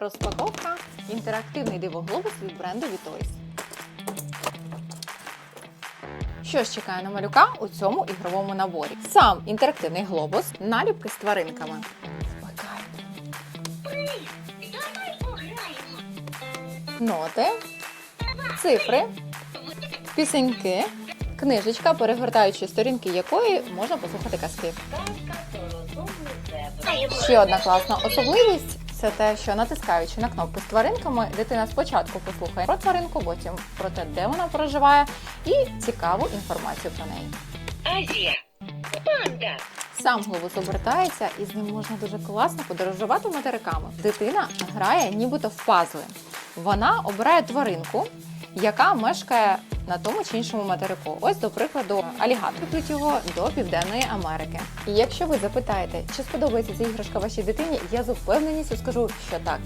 Розпаковка інтерактивний дивоглобус від бренду Vitoys. Що ж чекає на малюка у цьому ігровому наборі? Сам інтерактивний глобус, наліпки з тваринками. Ноти, цифри, пісеньки, книжечка, перегортаючи сторінки якої можна послухати казки. Ще одна класна особливість це те, що натискаючи на кнопку з тваринками, дитина спочатку послухає про тваринку, потім про те, де вона проживає, і цікаву інформацію про неї. Азія. Панда. Сам глобус обертається, і з ним можна дуже класно подорожувати материками. Дитина грає нібито в пазли. Вона обирає тваринку, яка мешкає на тому чи іншому материку. Ось, до прикладу, алігатор Відправить його до Південної Америки. І якщо ви запитаєте, чи сподобається ця іграшка вашій дитині, я з упевненістю скажу, що так.